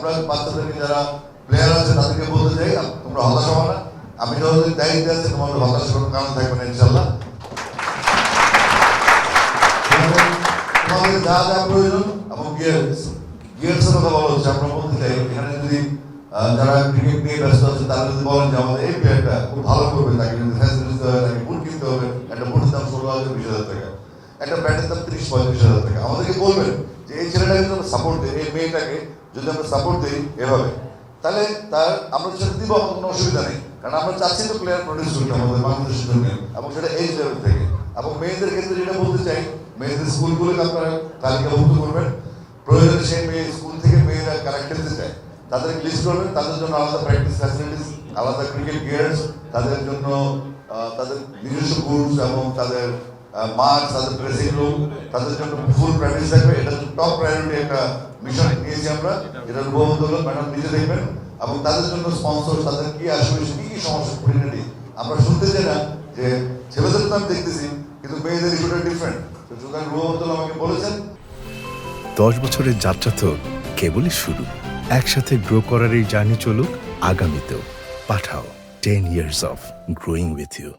এখানে যদি যারা ক্রিকেট নিয়ে ব্যস্ত তারা যদি বলেন এই প্লেয়ারটা খুব ভালো করবে, তাকে যদি ফ্যাসিলিটি কিনতে হবে, একটা বুটের দাম বিশ হাজার টাকা, একটা ব্যাটের দাম তিরিশ, পঁয়ত্রিশ হাজার টাকা, আমাদেরকে বলবেন যে এই ছেলেটাকে যদি আমরা সাপোর্ট দিই, এই মেয়েটাকে যদি আমরা সাপোর্ট দিই, এভাবে। তাহলে তার আমরা সেটা দিব কোনো অসুবিধা নেই। কারণ আমরা চাচ্ছি তো প্লেয়ার প্রডিউস করতে, আমাদের বাংলাদেশের জন্য। এবং সেটা এই লেভেল থেকে। এবং মেয়েদের ক্ষেত্রে যেটা বলতে চাই, মেয়েদের স্কুলগুলোকে আপনারা তালিকাভুক্ত করবেন। প্রয়োজনে সেই মেয়ে স্কুল থেকে মেয়েরা কারা খেলতে চায় তাদের লিস্ট করবেন। তাদের জন্য আলাদা প্র্যাকটিস ফ্যাসিলিটিস আলাদা ক্রিকেট গিয়ার্স তাদের জন্য তাদের নিজস্ব বুটস এবং তাদের মাঠ তাদের ড্রেসিং রুম তাদের জন্য ফুল প্র্যাকটিস থাকবে, এটা টপ প্রায়োরিটি একটা মিশন নিয়েছি আমরা। এটা রূপবদল ম্যাডাম নিজে দেখবেন। এবং তাদের জন্য স্পন্সর তাদের কি আসবে, কি কি সমস্যা খুঁটিনাটি আমরা শুনতে চাই না যে ছেলেদের তো আমি দেখতেছি, কিন্তু মেয়েদের ইস্যুটা ডিফারেন্ট তো সুতরাং রূপবদল আমাকে বলেছেন। দশ বছরের যাত্রা তো কেবলই শুরু। একসাথে গ্রো করার এই জার্নি চলুক, আগামীতেও। Pathao ten years of growing with you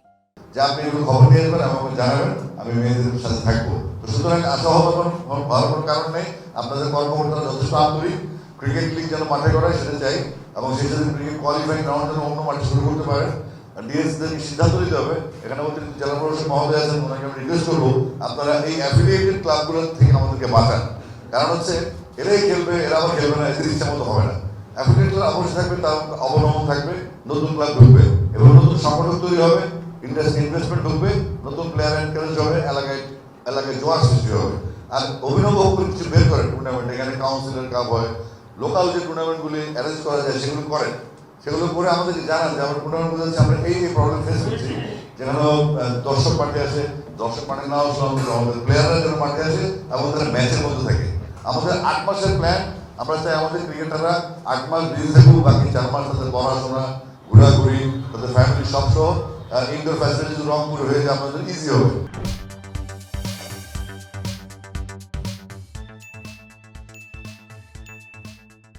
যে আপনি এগুলো খবর নিয়ে আসবেন, আমাকে জানাবেন, আমি মেয়েদের সাথে থাকব। তো সুতরাং আশা হওয়ার ভালো কোনো কারণ নেই। আপনাদের কর্মকর্তারা যথেষ্ট আন্তরিক ক্রিকেট লিগ যেন মাঠে করায় সেটা চাই। এবং সেই সাথে ক্রিকেট কোয়ালিফাইং রাউন্ড যেন অন্য মাঠে শুরু করতে পারেন ডিএসদেরকে সিদ্ধান্ত নিতে হবে। এখানে অতিরিক্ত জেলা প্রশাসক মহোদয় আছেন, ওনাকে আমি রিকোয়েস্ট করব, আপনারা এই অ্যাফিলিয়েটেড ক্লাবগুলো থেকে আমাদেরকে বাঁচান। কারণ হচ্ছে, এরাই খেলবে, এরা আবার খেলবে না, এদের ইচ্ছা মতো হবে না। অ্যাফিলিয়েট অবশ্যই থাকবে, তার অবলম্বন থাকবে, নতুন ক্লাব ঢুকবে, এবং নতুন সংগঠন তৈরি হবে। ইনভেস্টমেন্ট ঢুকবে, নতুন প্লেয়ার এনকারেজ হবে, এলাকায় এলাকায় জোয়ার সৃষ্টি হবে। আর অভিনব কিছু বের করেন টুর্নামেন্ট এখানে কাউন্সিলের কাপ হয়। লোকাল যে টুর্নামেন্টগুলি অ্যারেঞ্জ করা যায়, সেগুলো করেন। সেগুলো করে আমাদেরকে জানান যে, আমরা টুর্নামেন্ট যাচ্ছি আমরা এই এই প্রবলেম ফেস করছি। যেখানে দর্শক মাঠে আসে, দর্শক মাঠে না আসলে আমাদের প্লেয়াররা যেন মাঠে আসে এবং তারা ম্যাচের মধ্যে থাকে। আমাদের আট মাসের প্ল্যান আমরা চাই আমাদের ক্রিকেটাররা আট মাস বিজি থাকুক, বাকি চার মাস তাদের পড়াশোনা, ঘোরাঘুরি, তাদের ফ্যামিলি সব সহ ইনডোর ফ্যাসিলিটি রংপুর হয়ে যায় আমাদের ইজি হবে